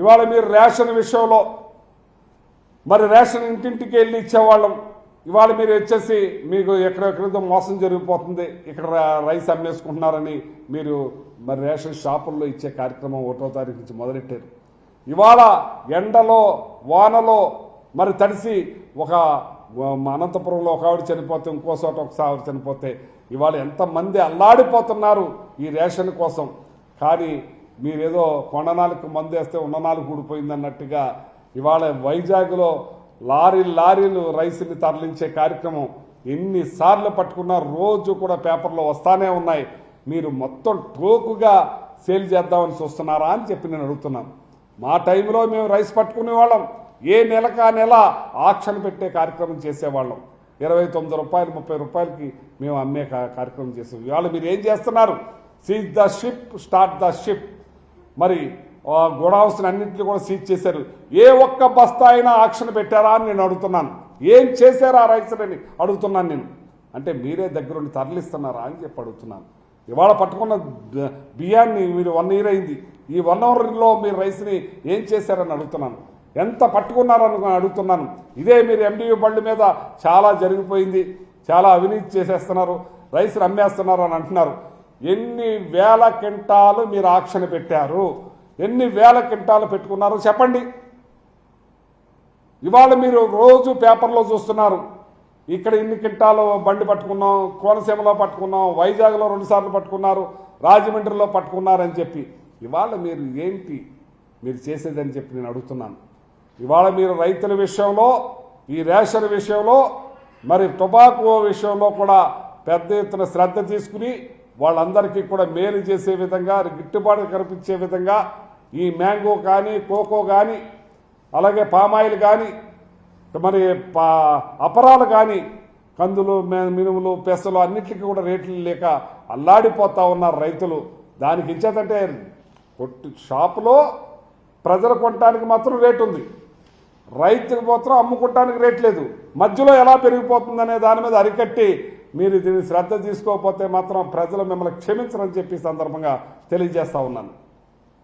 ఇవాళ మీరు రేషన్ విషయంలో మరి రేషన్ ఇంటింటికి వెళ్ళి ఇచ్చేవాళ్ళం. ఇవాళ మీరు వచ్చేసి మీకు ఎక్కడెక్కడితో మోసం జరిగిపోతుంది ఇక్కడ రైస్ అమ్మేసుకుంటున్నారని మీరు మరి రేషన్ షాపుల్లో ఇచ్చే కార్యక్రమం ఒకటో తారీఖు నుంచి మొదలెట్టారు. ఇవాళ ఎండలో వానలో మరి తడిసి ఒక అనంతపురంలో ఒక ఆవిడ చనిపోతే ఇంకో చోట ఒక ఆవిడ చనిపోతే ఇవాళ ఎంతమంది అల్లాడిపోతున్నారు ఈ రేషన్ కోసం. కానీ మీరేదో కొండనాలకు మందు వేస్తే ఉన్ననాలు కూడిపోయింది అన్నట్టుగా ఇవాళ వైజాగ్లో లారీ లారీలు రైస్ని తరలించే కార్యక్రమం ఎన్నిసార్లు పట్టుకున్నా రోజు కూడా పేపర్లో వస్తానే ఉన్నాయి. మీరు మొత్తం టోకుగా సేల్ చేద్దామని చూస్తున్నారా అని చెప్పి నేను అడుగుతున్నాను. మా టైంలో మేము రైస్ పట్టుకునే వాళ్ళం. ఏ నెలకా నెల ఆక్షన్ పెట్టే కార్యక్రమం చేసేవాళ్ళం. ఇరవై తొమ్మిది రూపాయలు ముప్పై రూపాయలకి మేము అమ్మే కార్యక్రమం చేసాం ఇవాళ మీరు ఏం చేస్తున్నారు? Seize the ship start the ship మరి గోడౌన్స్ అన్నింటినీ కూడా సీజ్ చేశారు. ఏ ఒక్క బస్తా అయినా ఆక్షన్ పెట్టారా అని నేను అడుగుతున్నాను. ఏం చేశారా రైతులని? అడుగుతున్నాను నేను. అంటే మీరే దగ్గరుండి తరలిస్తున్నారా అని చెప్పి అడుగుతున్నాను. ఇవాళ పట్టుకున్న బియ్యాన్ని మీరు వన్ ఇయర్ అయింది. ఈ వన్ అవర్లో మీరు రైస్ని ఏం చేశారని అడుగుతున్నాను. ఎంత పట్టుకున్నారని అడుగుతున్నాను. ఇదే మీరు ఎండియూ బళ్ళు మీద చాలా జరిగిపోయింది. చాలా అవినీతి చేసేస్తున్నారు. రైస్ని అమ్మేస్తున్నారు అని అంటున్నారు. ఎన్ని వేల క్వింటాలు మీరు ఆక్షన్ పెట్టారు? ఎన్ని వేల క్వింటాలు పెట్టుకున్నారు? చెప్పండి. ఇవాళ మీరు రోజు పేపర్లో చూస్తున్నారు. ఇక్కడ ఇన్ని క్వింటాలు బండి పట్టుకున్నాం కోనసీమలో పట్టుకున్నాం వైజాగ్లో రెండుసార్లు పట్టుకున్నారు రాజమండ్రిలో పట్టుకున్నారని చెప్పి. ఇవాళ మీరు ఏంటి? మీరు చేసేదని చెప్పి నేను అడుగుతున్నాను. ఇవాళ మీరు రైతుల విషయంలో ఈ రేషన్ విషయంలో మరి టొబాకో విషయంలో కూడా పెద్ద ఎత్తున శ్రద్ధ తీసుకుని వాళ్ళందరికీ కూడా మేలు చేసే విధంగా గిట్టుబాటు కల్పించే విధంగా ఈ మ్యాంగో కానీ కోకో కానీ అలాగే పామాయిల్ కానీ మరి పా అపరాలు కానీ కందులు మే- మినుములు పెసలు అన్నిటికీ కూడా రేట్లు లేక అల్లాడిపోతా ఉన్నారు రైతులు. దానికి ఇచ్చేదంటే కొట్టు షాపులో ప్రజలు కొనడానికి మాత్రం రేటు ఉంది. రైతుకు మాత్రం అమ్ముకోవటానికి రేట్ లేదు. మధ్యలో ఎలా పెరిగిపోతుందనే దాని మీద అరికట్టి మీరు దీన్ని శ్రద్ధ తీసుకోకపోతే మాత్రం ప్రజలు మిమ్మల్ని క్షమించరని చెప్పి సందర్భంగా తెలియజేస్తా ఉన్నాను.